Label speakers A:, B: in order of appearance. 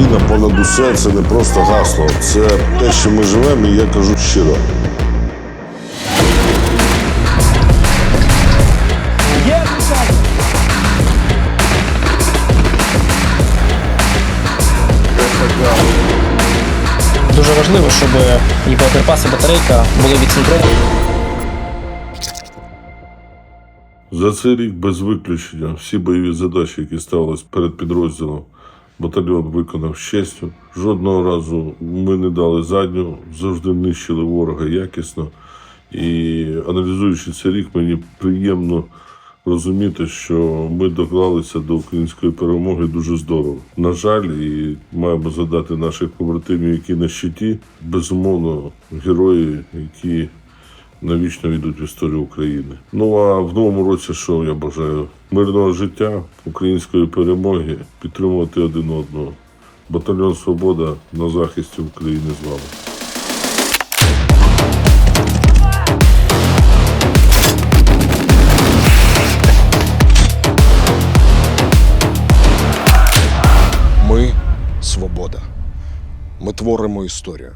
A: Україна понад усе це не просто гасло, це те, що ми живемо, і я кажу щиро.
B: Дуже важливо, щоб і боєприпаси, батарейка були відцентровані.
A: За цей рік без виключення всі бойові задачі, які ставились перед підрозділом, батальйон виконав з честю. Жодного разу ми не дали задню, завжди нищили ворога якісно. І аналізуючи цей рік, мені приємно розуміти, що ми доклалися до української перемоги дуже здорово. На жаль, і маємо задати наших побратимів, які на щиті, безумовно, герої, які навічно війдуть в історію України. Ну а в новому році, що я бажаю? Мирного життя, української перемоги, підтримувати один одного. Батальйон Свобода на захисті України з вами.
C: Ми свобода. Ми творимо історію.